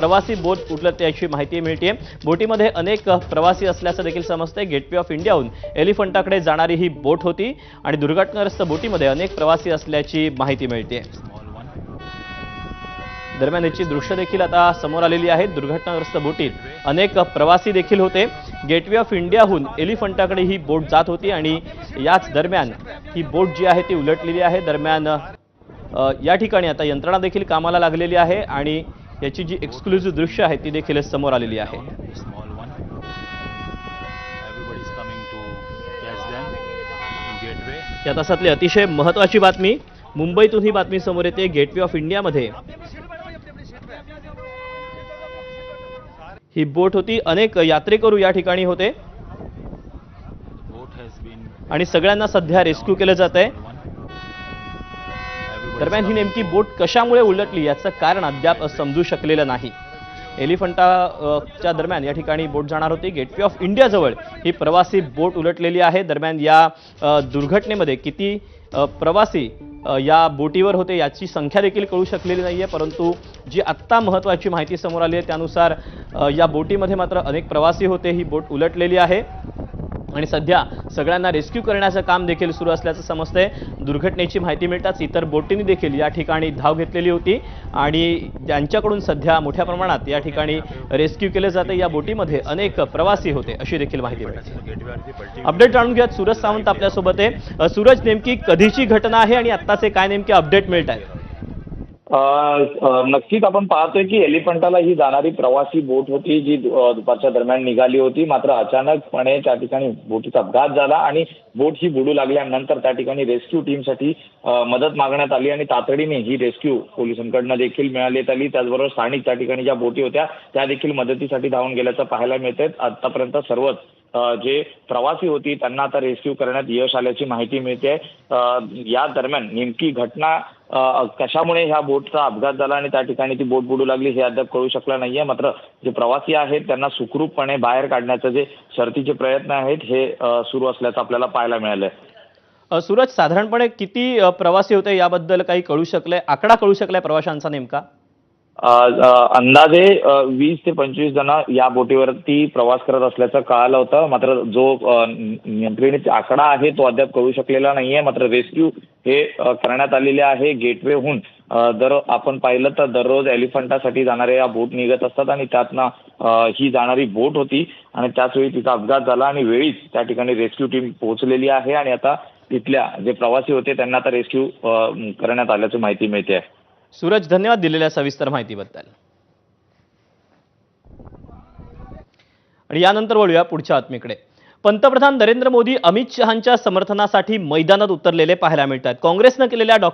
प्रवासी बोट उडलत याची माहिती मिळते बोटीमध्ये अनेक प्रवासी असल्याचं देखील समजतंय. गेटवे ऑफ इंडियाहून एलिफंटाकडे जाणारी ही बोट होती आणि दुर्घटनाग्रस्त बोटीमध्ये अनेक प्रवासी असल्याची माहिती मिळते दरम्यान याची दृश्य देखील आता समोर आलेली आहेत दुर्घटनाग्रस्त बोटीत अनेक प्रवासी देखील होते. गेटवे ऑफ इंडियाहून एलिफंटाकडे ही बोट जात होती आणि याच दरम्यान ही बोट जी आहे ती उलटलेली आहे. दरम्यान या ठिकाणी आता यंत्रणा देखील कामाला लागलेली आहे आणि याची जी एक्सक्लुझिव्ह दृश्य आहे ती देखील समोर आलेली आहे. या तासातली अतिशय महत्त्वाची बातमी मुंबईतून ही बातमी समोर येते गेटवे ऑफ इंडियामध्ये ही बोट होती अनेक यात्रेकरू या ठिकाणी होते. आणि सगळ्यांना सध्या रेस्क्यू केलं जात आहे दरम्यान ही नेमकी बोट कशामुळे उलटली याचं कारण अद्याप समजू शकलेलं नाही. एलिफंटा च्या दरम्यान या ठिकाणी बोट जाणार होती. गेटवे ऑफ इंडियाजवळ ही प्रवासी बोट उलटलेली आहे. दरम्यान या दुर्घटनेमध्ये किती प्रवासी या बोटीवर होते याची संख्या देखील कळू शकलेली नाही आहे परंतु जी आत्ता महत्त्वाची माहिती समोर आली आहे त्यानुसार या बोटीमध्ये मात्र अनेक प्रवासी होते. ही बोट उलटलेली आहे. आणि सध्या सगळ्यांना रेस्क्यू करण्याचं काम देखील सुरू असल्याचं समजतंय. दुर्घटनेची माहिती मिळताच इतर बोटींनी देखील या ठिकाणी धाव घेतलेली होती आणि त्यांच्याकडून सध्या मोठ्या प्रमाणात या ठिकाणी रेस्क्यू केले जाते या बोटीमध्ये अनेक प्रवासी होते अशी देखील माहिती मिळते. अपडेट जाणून घ्यात सूरज सावंत आपल्यासोबत आहे. सूरज नेमकी कधीची घटना आहे आणि आत्ताचे काय नेमके अपडेट मिळत आहेत नक्कीच आपण पाहतोय की एलिफंटाला ही जाणारी प्रवासी बोट होती जी दुपारच्या दरम्यान निघाली होती. मात्र अचानकपणे त्या ठिकाणी बोटीचा अपघात झाला आणि बोट ही बुडू लागल्यानंतर त्या ठिकाणी रेस्क्यू टीमसाठी मदत मागण्यात आली आणि तातडीने ही रेस्क्यू पोलिसांकडनं देखील मिळालीत आली. त्याचबरोबर स्थानिक त्या ठिकाणी ज्या बोटी होत्या त्या देखील मदतीसाठी धावून गेल्याचं पाहायला मिळतंय. आतापर्यंत सर्वच जे प्रवासी होती त्यांना आता रेस्क्यू करण्यात यश आल्याची माहिती मिळते या दरम्यान नेमकी घटना कशामुळे ह्या बोटचा अपघात झाला आणि त्या ठिकाणी ती बोट बुडू लागली हे अद्याप कळू शकलं नाहीये. मात्र जे प्रवासी आहेत त्यांना सुखरूपपणे बाहेर काढण्याचे जे शर्थीचे प्रयत्न आहेत हे सुरू असल्याचं आपल्याला पाहायला मिळालंय. सूरज साधारणपणे किती प्रवासी होते याबद्दल काही कळू शकलंय? आकडा कळू शकलाय प्रवाशांचा नेमका? अंदाजे वीस ते पंचवीस जण या बोटीवरती प्रवास करत असल्याचं कळालं होतं. मात्र जो अ, आकडा आहे तो अद्याप कळू शकलेला नाहीये. मात्र रेस्क्यू हे करण्यात आलेले आहे गेटवेहून. दर आपण पाहिलं तर दररोज एलिफंटासाठी जाणाऱ्या या बोट निघत असतात आणि त्यातनं ही जाणारी बोट होती आणि त्याचवेळी तिचा अपघात झाला आणि वेळीच त्या ठिकाणी रेस्क्यू टीम पोहोचलेली आहे आणि आता तिथल्या जे प्रवासी होते त्यांना आता रेस्क्यू करण्यात आल्याची माहिती मिळते आहे. सूरज धन्यवाद दिलेल्या सविस्तर माहितीबद्दल. आणि यानंतर वळूया पुढच्या बातमीकडे पंतप्रधान नरेंद्र मोदी अमित शहांच्या समर्थनासाठी मैदानात उतरलेले पाहायला मिळतात. काँग्रेसनं केलेल्या डॉ.